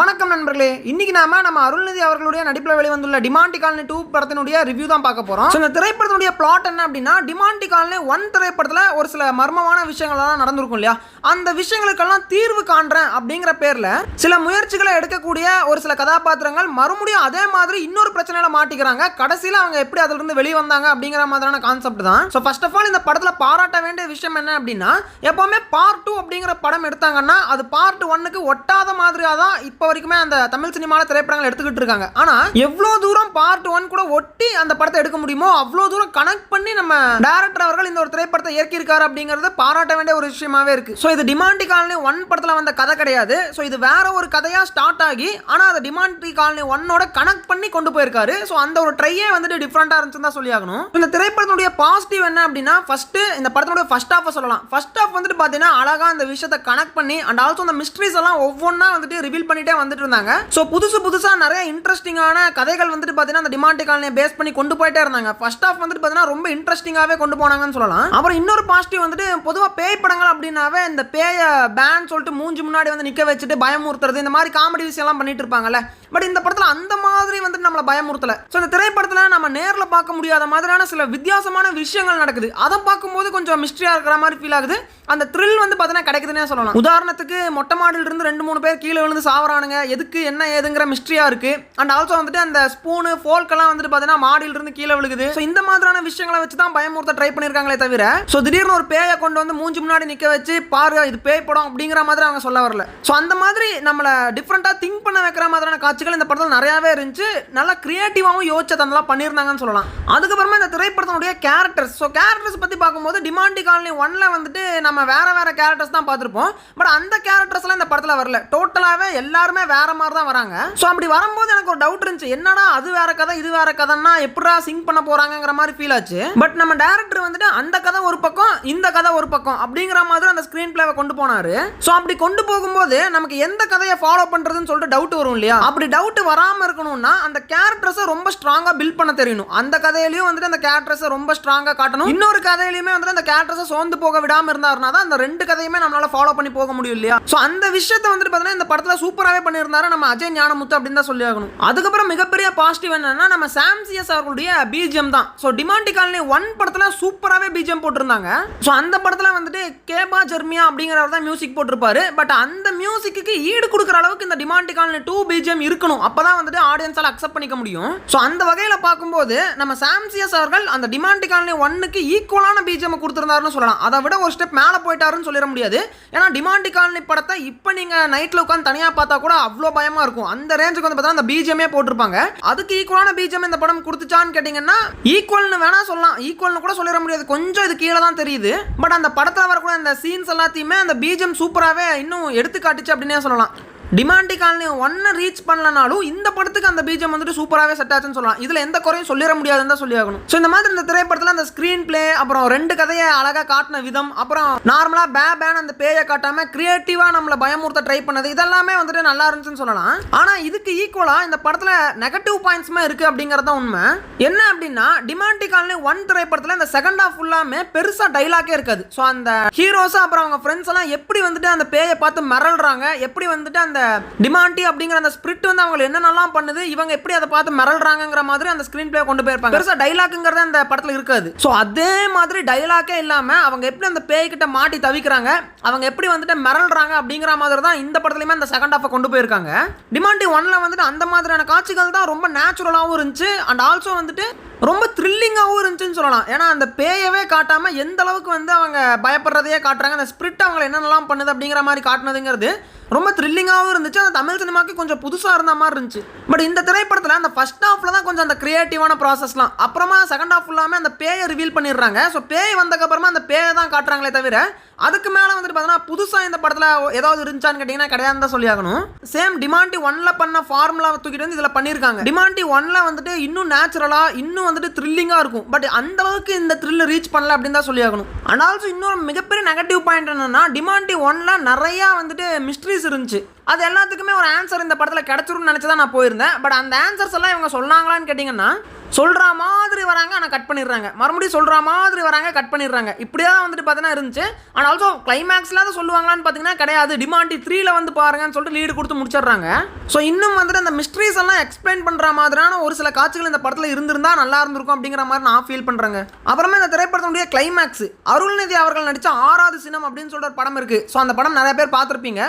வணக்கம் நண்பர்களே. இன்னைக்கு நாம நம்ம அருள்நிதி அவர்களுடைய நடிப்பில் வெளிவந்துள்ள டிமாண்டி காலனி டூ படத்தினுடைய ரிவ்யூ தான் பார்க்க போறோம். இந்த திரைப்படத்தினுடைய பிளாட் என்ன அப்படின்னா டிமாண்டி காலனி ஒன் திரைப்படத்தில் ஒரு சில மர்மமான விஷயங்கள்லாம் நடந்திருக்கும் இல்லையா? அந்த விஷயங்களுக்கெல்லாம் தீர்வு காண்றேன் அப்படிங்கிற பேர்ல சில முயற்சிகளை எடுக்கக்கூடிய ஒரு சில கதாபாத்திரங்கள் மறுபடியும் அதே மாதிரி இன்னொரு பிரச்சனையில மாட்டிக்கிறாங்க. கடைசியில் அவங்க எப்படி அதுல இருந்து வெளியே வந்தாங்க அப்படிங்கிற மாதிரியான கான்செப்ட் தான். ஸோ ஃபர்ஸ்ட் ஆஃப் ஆல் இந்த படத்தில் பாராட்ட வேண்டிய விஷயம் என்ன அப்படின்னா எப்பவுமே பார்ட் டூ அப்படிங்கிற படம் எடுத்தாங்கன்னா அது பார்ட் ஒன்னுக்கு ஒட்டாத மாதிரியாக தான் இப்போ வரைக்குமே அந்த தமிழ் சினிமாவில் திரைப்படங்கள் எடுத்துக்கிட்டு இருக்காங்க. ஆனால் எவ்வளோ தூரம் பார்ட் ஒன் கூட ஒட்டி அந்த படத்தை எடுக்க முடியுமோ அவ்வளோ தூரம் கனெக்ட் பண்ணி நம்ம டேரக்டர் அவர்கள் இந்த ஒரு திரைப்படத்தை இயக்கியிருக்காரு அப்படிங்கிறது பாராட்ட வேண்டிய ஒரு விஷயமாவே இருக்கு. ஸோ இது டிமாண்டி காலனி ஒன் படத்தில் வந்த கதை கிடையாது. ஸோ இது வேற ஒரு கதையாக ஸ்டார்ட் ஆகி ஆனால் அதை டிமாண்டி காலனி ஒன்னோட கனெக்ட் பண்ணி கொண்டு போயிருக்காரு. ஸோ அந்த ஒரு ட்ரையே வந்துட்டு டிஃப்ரெண்டாக இருந்துச்சுன்னு தான் சொல்லி ஆகணும். இந்த திரைப்படத்தினுடைய பாசிட்டிவ் என்ன அப்படின்னா ஃபர்ஸ்ட் இந்த படத்தினுடைய ஃபர்ஸ்ட் ஹாஃப் சொல்லலாம். ஃபர்ஸ்ட் ஹாஃப் வந்துட்டு பார்த்தீங்கன்னா அழகாக அந்த விஷயத்தை கனெக்ட் பண்ணி அண்ட் ஆல்சோ அந்த மிஸ்ட்ரிஸ் எல்லாம் ஒவ்வொன்றா வந்துட்டு ரிவீல் பண்ணிட்டே வந்துட்டு இருந்தாங்க ஸோ புதுசு புதுசாக நிறைய இன்ட்ரெஸ்டிங்கான கதைகள் வந்துட்டு பார்த்தீங்கன்னா அந்த டிமாண்ட் காலனியை பேஸ் பண்ணி கொண்டு போயிட்டே இருந்தாங்க. ஃபர்ஸ்ட் ஆஃப் வந்துட்டு பார்த்தீங்கன்னா ரொம்ப இன்ட்ரெஸ்டிங்காகவே கொண்டு போனாங்கன்னு சொல்லலாம். அப்புறம் இன்னொரு பாசிட்டிவ் வந்துட்டு பொதுவாக பேய் படங்கள் அப்படின்னாவே இந்த பேய பேன் சொல்லிட்டு மூஞ்சி முன்னாடி வந்து நிற்க வச்சுட்டு பயமுறுத்துறது இந்த மாதிரி காமெடி விஷயம்லாம் பண்ணிட்டு இருப்பாங்கல்ல. பட் இந்த படத்தில் அந்த மாதிரி வந்துட்டு நம்மளை பயமுறுத்தல. ஸோ இந்த திரைப்படத்தில் நம்ம நேரில் பார்க்க முடியாத மாதிரியான சில வித்தியாசமான விஷயங்கள் நடக்குது. அதை பார்க்கும்போது கொஞ்சம் மிஸ்ட்ரியாக இருக்கிற மாதிரி ஃபீல் ஆகுது. அந்த த்ரில் வந்து பார்த்தீங்கன்னா கிடைக்குதுன்னே சொல்லலாம். உதாரணத்துக்கு மொட்டை மாடியில் இருந்து ரெண்டு மூணு பேர் கீழே விழுந்து சாவரான சாவறானுங்க எதுக்கு என்ன ஏதுங்கிற மிஸ்ட்ரியா இருக்கு. அண்ட் ஆல்சோ வந்துட்டு அந்த ஸ்பூனு ஃபோல்க்கெல்லாம் வந்துட்டு பார்த்தீங்கன்னா மாடியிலிருந்து கீழே விழுகுது. ஸோ இந்த மாதிரியான விஷயங்களை வச்சு தான் பயமுறுத்த ட்ரை பண்ணியிருக்காங்களே தவிர ஸோ திடீர்னு ஒரு பேயை கொண்டு வந்து மூஞ்சி முன்னாடி நிற்க வச்சு பாரு இது பேய் படம் அப்படிங்கிற மாதிரி அவங்க சொல்ல வரல. ஸோ அந்த மாதிரி நம்மளை டிஃப்ரெண்ட்டாக திங்க் பண்ண வைக்கிற மாதிரியான காட்சிகள் இந்த படத்தில் நிறையாவே இருந்துச்சு. நல்லா கிரியேட்டிவாகவும் யோசிச்சு தந்தெல்லாம் பண்ணியிருந்தாங்கன்னு சொல்லலாம். அதுக்கப்புறமா இந்த திரைப்படத்தினுடைய கேரக்டர்ஸ் ஸோ கேரக்டர்ஸ் பற்றி பார்க்கும்போது டிமாண்டி காலனி ஒன்ல வந்துட்டு நம்ம வேற வேற கேரக்டர்ஸ் தான் பார்த்துருப்போம். பட் அந்த கேரக்டர்ஸ்லாம் இந்த படத்தில் வரல. டோட்டலாகவே எல்லாரும் வேற மாதிரி தான் வராங்க. ஸோ அப்படி வரும்போது எனக்கு ஒரு டவுட் இருந்துச்சு. என்னடா அது வேற கதை இது வேற கதைன்னா எப்படா சிங்க் பண்ண போறாங்கிற மாதிரி ஃபீல் ஆச்சு. பட் நம்ம டேரக்டர் வந்துட்டு அந்த கதை ஒரு பக்கம் இந்த கதை ஒரு பக்கம் அப்படிங்கிற மாதிரி அந்த ஸ்க்ரீன் பிளேவை கொண்டு போனாரு. ஸோ அப்படி கொண்டு போகும்போது நமக்கு எந்த கதையை ஃபாலோ பண்றதுன்னு சொல்லிட்டு டவுட் வரும் இல்லையா? அப்படி டவுட் வராம இருக்கணும்னா அந்த கேரக்டர்ஸை ரொம்ப ஸ்ட்ராங்கா பில்ட் பண்ண தெரியணும். அந்த கதையிலையும் வந்துட்டு அந்த கேரக்டர்ஸை ரொம்ப ஸ்ட்ராங்கா காட்டணும். இன்னொரு கதையிலுமே வந்துட்டு அந்த கேரக்டர்ஸை சோர்ந்து போக விடாம இருந்தாருனா தான் அந்த ரெண்டு கதையுமே நம்மளால ஃபாலோ பண்ணி போக முடியும் இல்லையா? ஸோ அந்த விஷயத்தை வந்துட்டு பார்த்தீங்கன்னா இந்த படத்தில் சூப்பராகவே பண்ணியிருந்தாரு நம்ம அஜய் ஞானமுத்து அப்படின்னு தான் சொல்லி ஆகணும் அதுக்கப்புறம் மிகப்பெரிய பாசிட்டிவ் என்னன்னா நம்ம சாம்சிஎஸ் அவர்களுடைய பிஜிஎம் தான். ஸோ டிமாண்டி காலனி ஒன் படத்துல சூப்பராகவே பிஜிஎம் போட்டிருந்தாங்க. ஸோ அந்த படத்துல வந்துட்டு கேபா ஜெர்மியா அப்படிங்கிறவர் தான் மியூசிக் போட்டிருப்பாரு. பட் அந்த மியூசிக்கு ஈடு கொடுக்குற அளவுக்கு இந்த டிமாண்டி காலனி டூ பிஜிஎம் இருக்கணும். அப்பதான் வந்துட்டு ஆடியன்ஸால் அக்செப்ட் பண்ணிக்க முடியும். ஸோ அந்த வகையில் பார்க்கும்போது நம்ம சாம்சிஎஸ் அவர்கள் அந்த டிமாண்டி காலனி ஒன்னுக்கு ஈக்குவலான பிஜிஎம் கொடுத்துருந்தாருன்னு சொல்லலாம். அதை விட ஒரு ஸ்டெப் மேலே போயிட்டாருன்னு சொல்லிட முடியாது. ஏன்னா டிமாண்டி காலனி படத்தை இப்போ நீங்கள் நைட்டில் உட்காந்து தனியாக பார்த்தா கூட அவ்வளோ பயமாக இருக்கும். அந்த ரேஞ்சுக்கு வந்து பார்த்தா அந்த பிஜிஎம்மே போட்டிருப்பாங்க. அதுக்கு ஈக்குவலான பிஜிஎம் இந்த படம் கொடுத்துச்சான்னு கேட்டிங்கன்னா ஈக்குவல்னு வேணா சொல்லலாம். ஈக்குவல்னு கூட சொல்லிட முடியாது. கொஞ்சம் இது கீழே தான் தெரியுது. பட் அந்த படத்தில் வரக்கூடிய அந்த சீன்ஸ் எல்லாத்தையுமே அந்த பிஜிஎம் சூப்பராகவே இன்னும் எடுத்து காட்டுச்சு அப்படின்னே சொல்லலாம். டிமாண்டி காலனி ஒன்னை ரீச் பண்ணலனாலும் இந்த படத்துக்கு அந்த பீஜம் வந்துட்டு சூப்பராகவே செட் ஆச்சுன்னு சொல்லலாம். இதில் எந்த குறையும் சொல்லிட முடியாதுன்னு தான் சொல்லி ஆகணும் ஸோ இந்த மாதிரி இந்த திரைப்படத்தில் அந்த ஸ்க்ரீன் பிளே அப்புறம் ரெண்டு கதையை அழகாக காட்டின விதம் அப்புறம் நார்மலாக பே பேன் அந்த பேயை காட்டாமல் கிரியேட்டிவாக நம்மளை பயமுறுத்த ட்ரை பண்ணது இதெல்லாமே வந்துட்டு நல்லா இருந்துச்சுன்னு சொல்லலாம். ஆனால் இதுக்கு ஈக்குவலாக இந்த படத்தில் நெகட்டிவ் பாயிண்ட்ஸுமே இருக்குது அப்படிங்கிறது தான் உண்மை. என்ன அப்படின்னா டிமாண்டி காலனி ஒன் திரைப்படத்தில் இந்த செகண்ட் ஹாஃப் ஃபுல்லாமே பெருசாக டைலாக்கே இருக்காது. ஸோ அந்த ஹீரோஸாக அப்புறம் அவங்க ஃப்ரெண்ட்ஸ் எல்லாம் எப்படி வந்துட்டு அந்த பேயை பார்த்து மிரள்றாங்க எப்படி வந்துட்டு அந்த டிமாண்டி அப்படிங்கிற அந்த ஸ்பிரிட் வந்து அவங்க என்னென்னலாம் பண்ணுது இவங்க எப்படி அதை பார்த்து மிரள்றாங்கங்கிற மாதிரி அந்த ஸ்க்ரீன் பிளே கொண்டு போயிருப்பாங்க. பெருசாக டைலாக்குங்கிறது அந்த படத்தில் இருக்காது. ஸோ அதே மாதிரி டைலாக்கே இல்லாமல் அவங்க எப்படி அந்த பேய்கிட்ட மாட்டி தவிக்கிறாங்க அவங்க எப்படி வந்துட்டு மிரள்றாங்க அப்படிங்கிற மாதிரி தான் இந்த படத்துலையுமே அந்த செகண்ட் ஹாஃபை கொண்டு போயிருக்காங்க. டிமாண்டி ஒன்ல வந்துட்டு அந்த மாதிரியான காட்சிகள் தான் ரொம்ப நேச்சுரலாகவும் இருந்துச்சு. அண்ட் ஆல்சோ வந்துட்டு ரொம்ப த்ரில்லிங்காகவும் இருந்துச்சுன்னு சொல்லலாம். ஏன்னா அந்த பேயவே காட்டாமல் எந்த அளவுக்கு வந்து அவங்க பயப்படுறதையே காட்டுறாங்க. அந்த ஸ்பிரிட் அவங்களை என்னென்னலாம் பண்ணுது அப்படிங்கிற மாதிரி காட்டினதுங்கிறது ரொம்ப த்ரில்லிங்காகவும் இருந்துச்சு. அந்த தமிழ் சினிமாக்கு கொஞ்சம் புதுசாக இருந்த மாதிரி இருந்துச்சு. பட் இந்த திரைப்படத்தில் அந்த ஃபர்ஸ்ட் ஹாஃபில் தான் கொஞ்சம் அந்த க்ரியேட்டிவான ப்ராசஸ்லாம் அப்புறமா செகண்ட் ஹாஃப் ஃபுல்லாமே அந்த பேயை ரிவீல் பண்ணிடுறாங்க. ஸோ பேய் வந்ததுக்கப்புறமா அந்த பேயை தான் காட்டுறாங்களே தவிர அதுக்கு மேலே வந்துட்டு பார்த்தீங்கன்னா புதுசாக இந்த படத்தில் ஏதாவது இருந்துச்சான்னு கேட்டிங்கன்னா கிடையாது தான் சொல்லியாகணும். சேம் டிமாண்டி ஒன்ல பண்ண ஃபார்முலாவை தூக்கிட்டு வந்து இதில் பண்ணியிருக்காங்க டிமாண்டி ஒன்ல வந்துட்டு இன்னும் நேச்சுரலாக இன்னும் வந்துட்டு த்ரில்லிங்காக இருக்கும். பட் அந்த அளவுக்கு இந்த த்ரில் ரீச் பண்ணல அப்படின்னு தான் சொல்லியாகணும். அண்ட் ஆல்சோ இன்னொரு மிகப்பெரிய நெகட்டிவ் பாயிண்ட் என்னன்னா டிமாண்டி ஒன்ல நிறையா வந்துட்டு மிஸ்ட்ரிஸ் இருந்துச்சு. அது எல்லாத்துக்குமே ஒரு ஆன்சர் இந்த படத்தில் கிடச்சிரும்னு நினச்சி தான் நான் போயிருந்தேன். பட் அந்த ஆன்சர்ஸ் எல்லாம் இவங்க சொன்னாங்களான்னு கேட்டிங்கன்னா சொல்கிற மாதிரி வராங்க ஆனால் கட் பண்ணிடுறாங்க. மறுபடியும் சொல்கிற மாதிரி வராங்க கட் பண்ணிடுறாங்க. இப்படியே தான் வந்துட்டு பார்த்தீங்கன்னா இருந்துச்சு. ஆனால் ஆல்சோ கிளைமேக்ஸில் தான் சொல்லுவாங்களான்னு பார்த்தீங்கன்னா கிடையாது. டிமாண்டி த்ரீல வந்து பாருங்கன்னு சொல்லிட்டு லீடு கொடுத்து முடிச்சிடுறாங்க. ஸோ இன்னும் வந்துட்டு அந்த மிஸ்ட்ரிஸ் எல்லாம் எக்ஸ்பிளைன் பண்ணுற மாதிரியான ஒரு சில காட்சிகள் இந்த படத்தில் இருந்திருந்தா நல்லா இருந்திருக்கும் அப்படிங்கிற மாதிரி நான் ஃபீல் பண்ணுறேங்க அப்புறமா இந்த திரைப்படத்தினுடைய கிளைமேக்ஸ் அருள்நிதி அவர்கள் நடித்த ஆறாவது சினம் அப்படின்னு சொல்கிற ஒரு படம் இருக்குது ஸோ அந்த படம் நிறைய பேர் பார்த்துருப்பீங்க.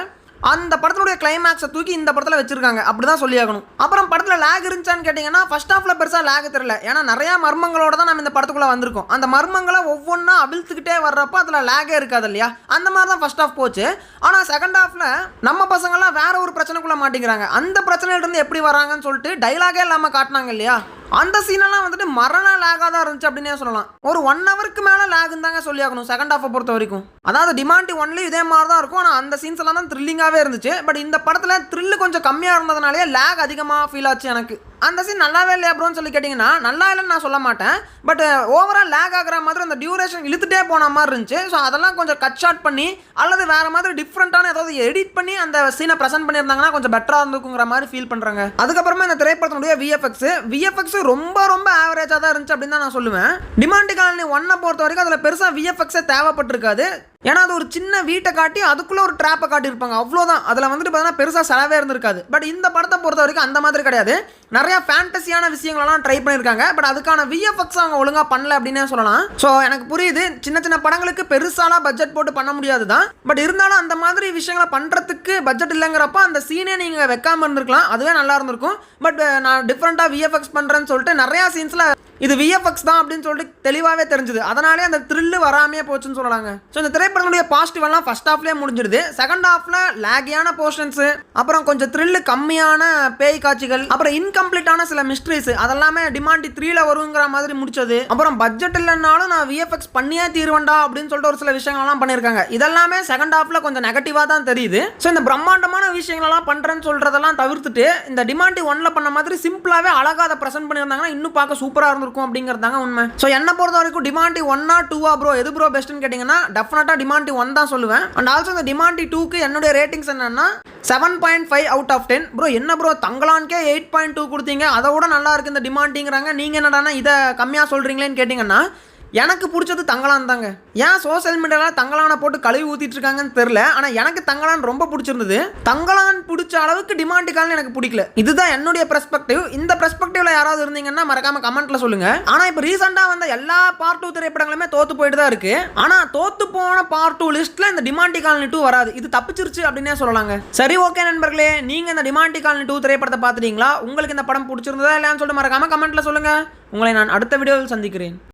அந்த படத்தினுடைய கிளைமேக்ஸை தூக்கி இந்த படத்தில் வச்சிருக்காங்க. அப்படி தான் சொல்லியாகணும். அப்புறம் படத்தில் லேக் இருந்துச்சான்னு கேட்டிங்கன்னா ஃபஸ்ட் ஹாஃபில் பெருசாக லேக் தெரியல. ஏன்னா நிறையா மர்மங்களோட தான் நம்ம இந்த படத்துக்குள்ளே வந்திருக்கோம். அந்த மர்மங்களை ஒவ்வொன்றா அவிழ்த்துக்கிட்டே வர்றப்போ அதில் லேகே இருக்காது இல்லையா? அந்த மாதிரி தான் ஃபஸ்ட் ஹாஃப் போச்சு ஆனால் செகண்ட் ஹாஃபில் நம்ம பசங்களாம் வேற ஒரு பிரச்சனைக்குள்ளே மாட்டேங்கிறாங்க அந்த பிரச்சனையிலிருந்து எப்படி வராங்கன்னு சொல்லிட்டு டைலாகே இல்லாமல் காட்டினாங்க இல்லையா? அந்த சீனெல்லாம் வந்துட்டு மரண லேகாக தான் இருந்துச்சு அப்படின்னே சொல்லலாம். ஒரு ஒன் ஹவருக்கு மேலே லேகுன்னு தாங்க சொல்லி ஆகணும் செகண்ட் ஹாஃபை பொறுத்த வரைக்கும். அதாவது டிமாண்ட் ஒன்லி இதே மாதிரி தான் இருக்கும். ஆனால் அந்த சீன்ஸ் எல்லாம் தான் த்ரில்லிங்காகவே இருந்துச்சு. பட் இந்த படத்தில் த்ரில்லு கொஞ்சம் கம்மியாக இருந்ததுனாலே லேக் அதிகமாக ஃபீல் ஆச்சு எனக்கு. அந்த சீன் நல்லாவே இல்லையா ப்ரோன்னு சொல்லி கேட்டிங்கன்னா நல்லா இல்லைன்னு நான் சொல்ல மாட்டேன். பட் ஓவரால் லேக் ஆகிற மாதிரி அந்த டியூரேஷன் இழுத்துட்டே போன மாதிரி இருந்துச்சு. ஸோ அதெல்லாம் கொஞ்சம் கட் ஷாட் பண்ணி அல்லது வேறு மாதிரி டிஃப்ரெண்ட்டான ஏதாவது எடிட் பண்ணி அந்த சீனை ப்ரெசென்ட் பண்ணியிருந்தாங்கன்னா கொஞ்சம் பெட்டராக இருந்துக்குங்கிற மாதிரி ஃபீல் பண்ணுறாங்க அதுக்கப்புறமா இந்த திரைப்படத்தினுடைய விஎஃப்எக்ஸ் விஎஃப்எக்ஸ் ரொம்ப ரொம்ப ஆவரேஜாக தான் இருந்துச்சு அப்படின்னு தான் நான் சொல்லுவேன். டிமாண்ட் காலனி ஒன்னை பொறுத்த வரைக்கும் அதில் பெருசாக விஎஃப்எக்ஸே தேவைப்பட்டிருக்காது. ஏன்னா அது ஒரு சின்ன வீட்டை காட்டி அதுக்குள்ளே ஒரு ட்ராப்பை காட்டியிருப்பாங்க. அவ்வளோதான் அதில் வந்துட்டு பார்த்தீங்கன்னா பெருசாக செலவே இருந்திருக்காது. பட் இந்த படத்தை பொறுத்த வரைக்கும் அந்த மாதிரி கிடையாது. நிறையா ஃபேண்டஸியான விஷயங்களெல்லாம் ட்ரை பண்ணியிருக்காங்க. பட் அதுக்கான விஎஃப்எக்ஸ் அவங்க ஒழுங்காக பண்ணல அப்படின்னே சொல்லலாம். ஸோ எனக்கு புரியுது. சின்ன சின்ன படங்களுக்கு பெருசாலாம் பட்ஜெட் போட்டு பண்ண முடியாது தான் பட் இருந்தாலும் அந்த மாதிரி விஷயங்களை பண்ணுறதுக்கு பட்ஜெட் இல்லைங்கிறப்ப அந்த சீனே நீங்கள் வைக்காமல் இருந்திருக்கலாம். அதுவே நல்லா இருந்திருக்கும். பட் நான் டிஃப்ரெண்ட்டாக விஎஃப்எக்ஸ் பண்ணுறேன்னு சொல்லிட்டு நிறையா சீன்ஸில் இது விஎஃப்எக்ஸ் தான் அப்படின்னு சொல்லிட்டு தெளிவாகவே தெரிஞ்சுது. அதனாலே அந்த த்ரில்லு வராமையே போச்சுன்னு சொல்லலாங்க. ஸோ இந்த திரைப்படங்களுடைய பாசிட்டிவ் எல்லாம் ஃபர்ஸ்ட் ஹாஃப்லேயே முடிஞ்சிருது. செகண்ட் ஹாஃப்ல லேகியான போர்ஷன்ஸ் அப்புறம் கொஞ்சம் த்ரில்லு கம்மியான பேய் காட்சிகள் அப்புறம் இன்கம்ப்ளீட்டான சில மிஸ்ட்ரிஸ் அதெல்லாமே டிமாண்டி த்ரீல வருங்கிற மாதிரி முடிச்சது. அப்புறம் பட்ஜெட் இல்லைனாலும் நான் விஎஃப்எக்ஸ் பண்ணியே தீர்வேண்டா அப்படின்னு சொல்லிட்டு ஒரு சில விஷயங்கள்லாம் பண்ணியிருக்காங்க. இதெல்லாமே செகண்ட் ஹாஃப்ல கொஞ்சம் நெகட்டிவாக தான் தெரியுது. ஸோ இந்த பிரம்மாண்டமான விஷயங்களெல்லாம் பண்ணுறேன்னு சொல்றதெல்லாம் தவிர்த்துட்டு இந்த டிமாண்டி ஒன்ல பண்ண மாதிரி சிம்பிளாகவே அழகாக அதை ப்ரெசென்ட் பண்ணியிருந்தாங்கன்னா இன்னும் பார்க்க சூப்பராக இருந்திருக்கும். இருக்கும் அப்படிங்கிறதாங்க உண்மை. ஸோ என்ன பொறுத்த வரைக்கும் டிமாண்டி ஒன்னா டூவா ப்ரோ எது ப்ரோ பெஸ்ட்னு கேட்டிங்கன்னா டெஃபினட்டாக டிமாண்டி ஒன் தான் சொல்லுவேன். அண்ட் ஆல்சோ இந்த டிமாண்டி டூக்கு என்னுடைய ரேட்டிங்ஸ் என்னன்னா seven point five out of ten bro என்ன ப்ரோ தங்கலான்கே எயிட் பாயிண்ட் டூ கொடுத்தீங்க. அதை விட நல்லா இருக்கு இந்த டிமாண்டிங்கிறாங்க நீங்கள் என்னடானா இதை கம்மியாக சொல்கிறீங்களேன்னு கேட்டிங்கன்னா எனக்கு பிடிச்சது தங்கலான் தாங்க. ஏன் சோஷியல் மீடியாவில் தங்கலானை போட்டு கழுவி ஊற்றிட்டு இருக்காங்கன்னு தெரில ஆனால் எனக்கு தங்கலான் ரொம்ப பிடிச்சிருந்தது. தங்கலான் பிடிச்ச அளவுக்கு டிமாண்டிக்கால்னு எனக்கு பிடிக்கல. இதுதான் என்னுடைய பெர்ஸ்பெக்டிவ் இந்த பெர்ஸ்பெக்டிவ்ல யாராவது இருந்தீங்கன்னா மறக்காம கமெண்ட்ல சொல்லுங்க. ஆனால் இப்போ ரீசெண்டாக வந்த எல்லா பார்ட் டூ திரைப்படங்களுமே தோத்து போயிட்டு தான் இருக்கு. ஆனால் தோத்து போன பார்ட் டூ லிஸ்ட்ல இந்த டிமாண்டிகால்னி டூ வராது. இது தப்பிச்சிருச்சு அப்படின்னே சொல்லலாங்க. சரி ஓகே நண்பர்களே. நீங்க இந்த டிமாண்டிகால்னி டூ திரைப்படத்தை பார்த்துட்டீங்களா? உங்களுக்கு இந்த படம் பிடிச்சிருந்ததா இல்லையான்னு சொல்லிட்டு மறக்காம கமெண்ட்ல சொல்லுங்க. உங்களை நான் அடுத்த வீடியோவில் சந்திக்கிறேன்.